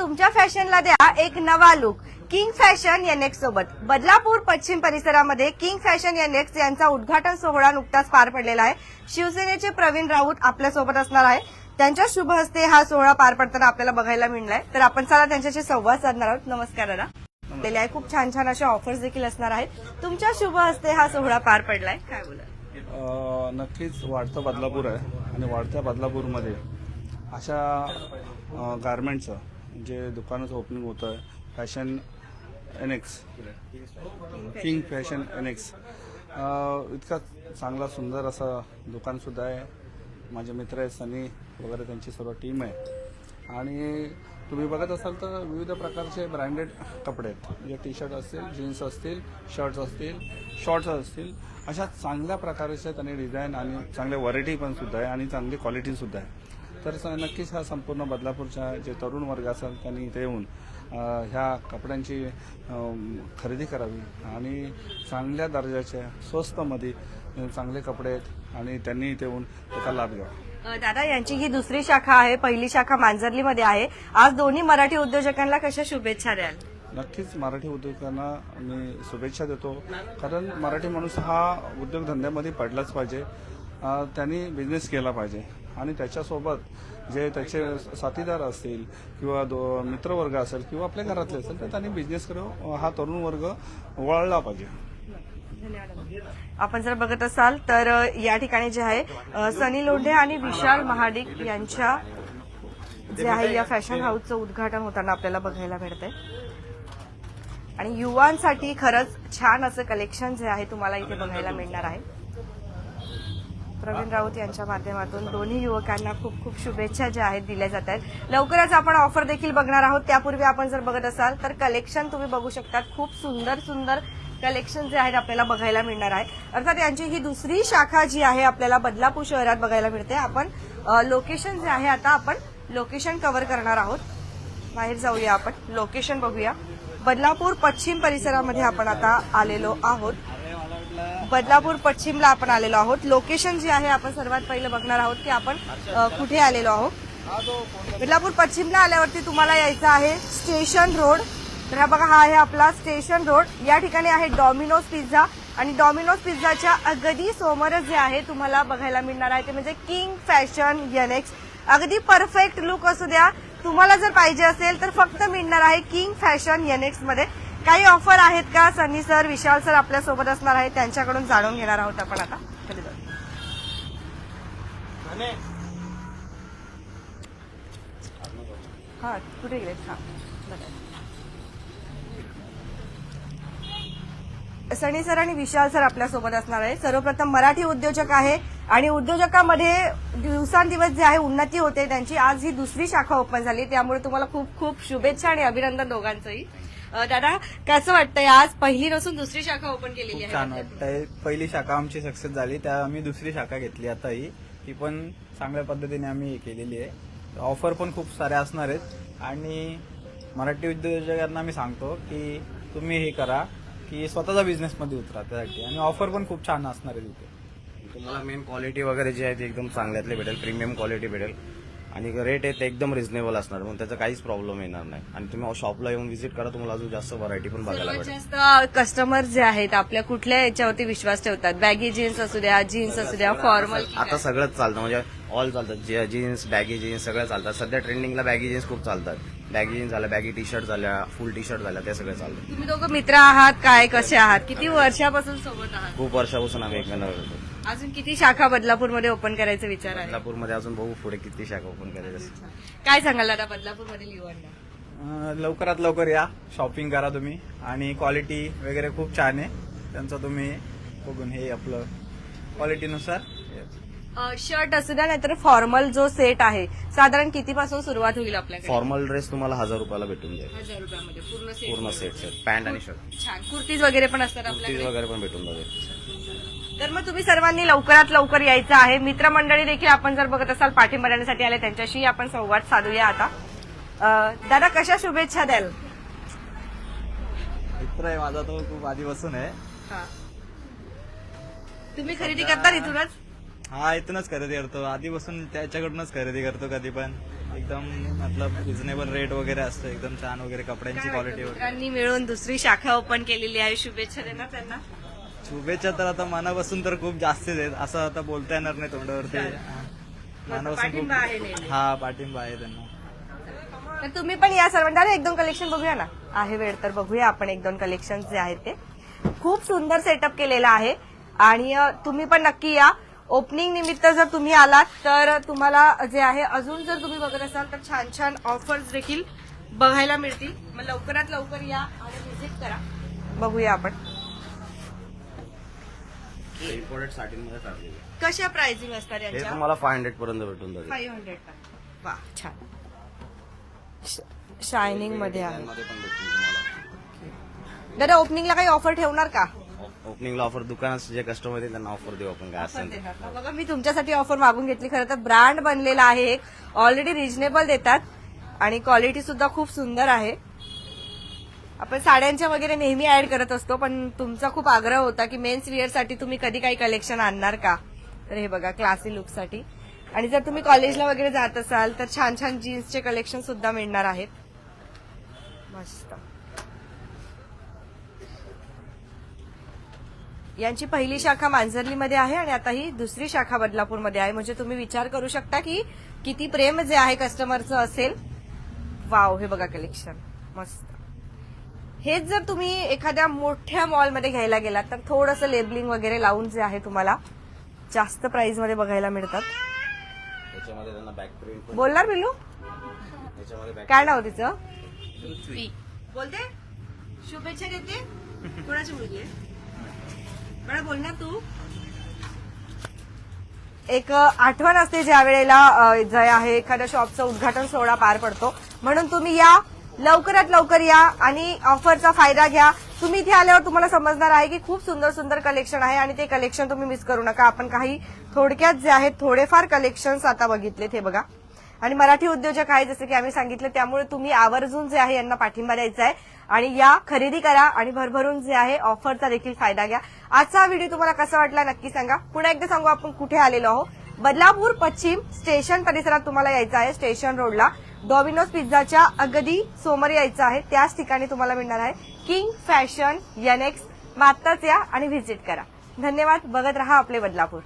तुमच्या फॅशनला द्या एक नवा लुक किंग फॅशन एनएक्स सोबत. बदलापूर पश्चिम परिसरामध्ये किंग फॅशन एनएक्स यांचा उद्घाटन सोहळा नुकताच पार पडलेला आहे. शिवसेनेचे प्रवीण राऊत आपल्यासोबत असणार आहे. त्यांच्या शुभ हस्ते हा सोहळा पार पडताना आपल्याला बघायला मिळलाय तर आपण चला त्यांच्याशी संवाद साधणार आहोत. नमस्कार दादा. आहे खूप छान छान अशा ऑफर्स देखील असणार आहेत. तुमच्या शुभ हस्ते हा सोहळा पार पडलाय. काय बोला नक्कीच वाढतं बदलापूर आहे. आणि वाढत्या बदलापूरमध्ये अशा गारमेंटचं जे दुकानाचं ओपनिंग होतं आहे fashion annex king fashion annex इतका चांगला सुंदर असं दुकानसुद्धा आहे. माझे मित्र आहेत सनी वगैरे त्यांची सर्व टीम आहे. आणि तुम्ही बघत असाल तर विविध प्रकारचे ब्रँडेड कपडे आहेत. म्हणजे टी शर्ट असतील जीन्स असतील शर्ट्स असतील शॉर्ट्स असतील अशा चांगल्या प्रकारचे त्यांनी डिझाईन आणि चांगल्या व्हरायटी पण सुद्धा आहे आणि चांगली क्वालिटी सुद्धा आहे. तर नक्कीच हा संपूर्ण बदलापूरच्या जे तरुण वर्ग असेल त्यांनी इथे येऊन ह्या कपड्यांची खरेदी करावी आणि चांगल्या दर्जाच्या स्वस्तमध्ये चांगले कपडे आहेत आणि त्यांनी इथे येऊन त्याचा लाभ घ्यावा. दादा यांची ही दुसरी शाखा आहे पहिली शाखा मांजर्लीमध्ये आहे. आज दोन्ही मराठी उद्योजकांना कशा शुभेच्छा द्याल? नक्कीच मराठी उद्योगांना मी शुभेच्छा देतो. कारण मराठी माणूस हा उद्योगधंद्यामध्ये पडलाच पाहिजे. त्यांनी बिझनेस केला पाहिजे. आणि त्याच्यासोबत जे त्याचे साथीदार असतील किंवा दो मित्रवर्ग असेल किंवा आपल्या घरातले असेल तर त्यांनी बिझनेस करू हा तरुण वर्ग वळला पाहिजे. आपण जर बघत असाल तर या ठिकाणी जे आहे सनी लोंढे आणि विशाल महाडिक यांच्या जे आहे या फॅशन हाऊसचं उद्घाटन होताना आपल्याला बघायला मिळतंय. आणि युवांसाठी खरंच छान असं कलेक्शन जे आहे तुम्हाला इथे बघायला मिळणार आहे. प्रवीण राऊत यांच्या माध्यमातून दोन्ही युवकांना खूप खूप शुभेच्छा ज्या आहेत दिल्या जात आहेत. लवकरच आपण ऑफर देखील बघणार आहोत. त्यापूर्वी आपण जर बघत असाल तर कलेक्शन तुम्ही बघू शकता खूप सुंदर सुंदर कलेक्शन जे आहेत आपल्याला बघायला मिळणार आहे. अर्थात यांची ही दुसरी शाखा जी आहे आपल्याला बदलापूर शहरात बघायला मिळते. आपण लोकेशन जे आहे आता आपण लोकेशन कव्हर करणार आहोत. बाहेर जाऊया आपण. लोकेशन बघूया. बदलापूर पश्चिम परिसरामध्ये आपण आता आलेलो आहोत. बदलापूर पश्चिमला आपण आलेलो आहोत. लोकेशन जे आहे आपण सर्वात पहिलं बघणार आहोत की आपण कुठे आलेलो आहोत. बदलापूर पश्चिमला आल्यावरती तुम्हाला यायचं आहे स्टेशन रोड तर हा बघा हा आहे आपला स्टेशन रोड या ठिकाणी आहे डॉमिनोज पिझ्झा आणि डॉमिनोज पिझ्झाच्या अगदी समोरच जे आहे तुम्हाला बघायला मिळणार आहे ते म्हणजे किंग फॅशन यनेक्स अगदी परफेक्ट लुक असू द्या. तुम्हाला जर पाहिजे असेल तर फक्त मिळणार आहे किंग फॅशन यनेक्समध्ये. काही ऑफर आहेत का? सनी सर विशाल सर आपल्यासोबत असणार आहेत त्यांच्याकडून जाणून घेणार आहोत आपण आता. हा कुठे गेले? हा. सनी सर आणि विशाल सर आपल्यासोबत असणार आहे सर्वप्रथम मराठी उद्योजक आहे आणि उद्योजकामध्ये दिवसांदिवस जे आहे उन्नती होते त्यांची. आज ही दुसरी शाखा ओपन झाली. त्यामुळे तुम्हाला खूप खूप शुभेच्छा आणि अभिनंदन दोघांचंही. दादा कसं वाटतंय आज? पहिली नसून दुसरी शाखा ओपन केलेली खूप आहे छान वाटतंय. पहिली शाखा आमची सक्सेस झाली त्या आम्ही दुसरी शाखा घेतली आता ही ती पण चांगल्या पद्धतीने आम्ही हे केलेली आहे. ऑफर पण खूप साऱ्या असणार आहेत. आणि मराठी उद्योजकांना मी सांगतो की तुम्ही हे करा की स्वतःचा बिझनेसमध्ये उतरा त्यासाठी. आणि ऑफर पण खूप छान असणार आहे तिथे तुम्हाला मेन क्वालिटी वगैरे जी आहे ती एकदम चांगल्यातली भेटेल. प्रीमियम क्वालिटी भेटेल. आणि रेट आहे ते एकदम रिझनेबल असणार. मग त्याचा काहीच प्रॉब्लेम येणार नाही. आणि तुम्ही शॉपला येऊन व्हिजिट करा तुम्हाला अजून जास्त व्हरायटी पण बघायला सर्वात भेटेल. जास्त कस्टमर जे आहेत आपल्या कुठल्या याच्यावरती विश्वास ठेवतात? बॅगी जीन्स असू द्या जीन्स असू द्या फॉर्मल आता सगळंच चालतं. म्हणजे ऑल चालतात जीन्स बॅगी जीन्स सगळं चालतात सध्या ट्रेंडिंगला बॅगी जीन्स खूप चालतात. बॅगी जीन्स झाल्या बॅगी टी शर्ट झाल्या फुल टी शर्ट झाल्या ते सगळं चालतं. तुम्ही दोघं मित्र आहात? काय कसे आहात? किती वर्षापासून सोबत आहात? खूप वर्षापासून आम्ही एकमेकांना अजून किती शाखा बदलापूरमध्ये ओपन करायचा विचार आहे? बदलापूरमध्ये अजून बघू पुढे किती शाखा ओपन करायचं काय सांगाल दादा बदलापूरमधील युवांना अं, लवकरात लवकर या. शॉपिंग करा तुम्ही. आणि क्वालिटी वगैरे खूप छान आहे. त्यांचं तुम्ही बघून हे आपलं क्वालिटीनुसार शर्ट असू द्या नाहीतर फॉर्मल जो सेट आहे साधारण किती पासून सुरुवात होईल आपल्याकडे? फॉर्मल ड्रेस तुम्हाला हजार रुपयाला भेटून जाईल. हजार रुपयामध्ये पूर्ण सेट पूर्ण सेट सेट पॅन्ट आणि शर्ट छान. कुर्तीज वगैरे पण असतात कुर्तीज आपल्याकडे? वगैरे पण भेटून जाईल तर मग तुम्ही सर्वांनी लवकरात लवकर यायचं आहे. मित्रमंडळी देखील आपण जर बघत असाल पाठिंबा देण्यासाठी आले त्यांच्याशी आपण संवाद साधूया आता. दादा कशा शुभेच्छा द्याल? मित्र आहे माझा तो खूप आधीपासून आहे. तुम्ही खरेदी करता इथूनच? हा इथूनच खरेदी करतो. आधीपासून त्याच्याकडूनच खरेदी करतो कधी पण. एकदम मतलब रिझनेबल रेट वगैरे असतं. एकदम छान वगैरे कपड्यांची क्वालिटी वगैरे. मिळून दुसरी शाखा ओपन केलेली आहे. शुभेच्छा देणार त्यांना. शुभेच्छा तर आता मनापासून तर खूप जास्तीच आहेत. असं आता बोलता येणार नाही तोंडावरती. हा. मनापासून पाठिंबा आहे नेहमी. खूप हा पाठिंबा आहे त्यांना. तर तुम्ही पण या सर्वांना एक दोन कलेक्शन बघूया ना. आहे वेळ तर बघूया आपण एक दोन कलेक्शन जे आहेत ते. खूप सुंदर सेटअप केलेला आहे. आणि तुम्ही पण नक्की या. ओपनिंग निमित्त जर तुम्ही आलात तर तुम्हाला जे आहे अजून जर तुम्ही बघत असाल तर छान छान ऑफर्स देखील बघायला मिळतील. मग लवकरात लवकर या आणि व्हिजिट करा. बघूया आपण. इम्पोर्टेडमध्ये कशा प्राइसिंग असतात हे यांच्या? तुम्हाला फाय हंड्रेड पर्यंत भेटून जाईल फाईव्ह हंड्रेड वा छान. शायनिंगमध्ये आहे. मध्ये पण भेटून तुम्हाला. दादा ओपनिंगला काही ऑफर ठेवणार का? ओपनिंगला ऑफर दुकानात जे कस्टमर येतील त्यांना ऑफर देऊ आपण काय असेल ते. बघा मी तुमच्यासाठी ऑफर मागून घेतली. खरं तर ब्रँड बनलेला आहे एक. ऑलरेडी रिजनेबल देतात. आणि क्वालिटी सुद्धा खूप सुंदर आहे. आपण साड्यांच्या वगैरे नेहमी ऍड करत असतो पण तुमचा खूप आग्रह होता की मेन्स वेअरसाठी तुम्ही कधी काही कलेक्शन आणणार का? तर हे बघा क्लासी लुकसाठी. आणि जर तुम्ही कॉलेजला वगैरे जात असाल तर छान छान जीन्सचे कलेक्शन सुद्धा मिळणार आहेत. मस्त. यांची पहिली शाखा मांजर्लीमध्ये आहे आणि आता ही दुसरी शाखा बदलापूरमध्ये आहे. म्हणजे तुम्ही विचार करू शकता की किती प्रेम जे आहे कस्टमरचं असेल. वाव हे बघा कलेक्शन मस्त. हेच जर तुम्ही एखाद्या मोठ्या मॉलमध्ये घ्यायला गेलात तर थोडंसं लेबलिंग वगैरे लावून जे आहे तुम्हाला जास्त प्राइसमध्ये बघायला मिळतात. त्याच्यामध्ये त्यांना बॅक प्रिंट पण बोलणार बिल्लू काय नाव तिचं? बोलते? शुभेच्छा देते. कोणाची मुलगी बरं बोल ना तू. एक आठवण असते ज्या वेळेला जे आहे एखाद्या शॉपचं उद्घाटन सोहळा पार पडतो. म्हणून तुम्ही या लवकरात लवकर या आणि ऑफरचा फायदा घ्या. तुम्ही इथे आल्यावर तुम्हाला समजणार आहे की खूप सुंदर सुंदर कलेक्शन आहे आणि ते कलेक्शन तुम्ही मिस करू नका. आपण काही थोडक्यात जे आहेत थोडेफार कलेक्शन्स आता बघितलेत हे बघा. आणि मराठी उद्योजक आहे जसं की आम्ही सांगितलं त्यामुळे तुम्ही आवर्जून जे आहे यांना पाठिंबा द्यायचा आहे. आणि या खरेदी करा आणि भरभरून जे आहे ऑफरचा देखील फायदा घ्या. आजचा व्हिडिओ तुम्हाला कसा वाटला नक्की सांगा. पुन्हा एकदा सांगू आपण कुठे आलेलो आहोत? बदलापूर पश्चिम स्टेशन परिसरात तुम्हाला यायचं आहे स्टेशन रोडला डॉमिनोज पिझ्झाच्या अगदी समोर यायचं आहे. त्याच ठिकाणी तुम्हाला मिळणार आहे किंग फॅशन यनेक्स मात्ताच या आणि व्हिजिट करा. धन्यवाद. बघत रहा आपले बदलापूर.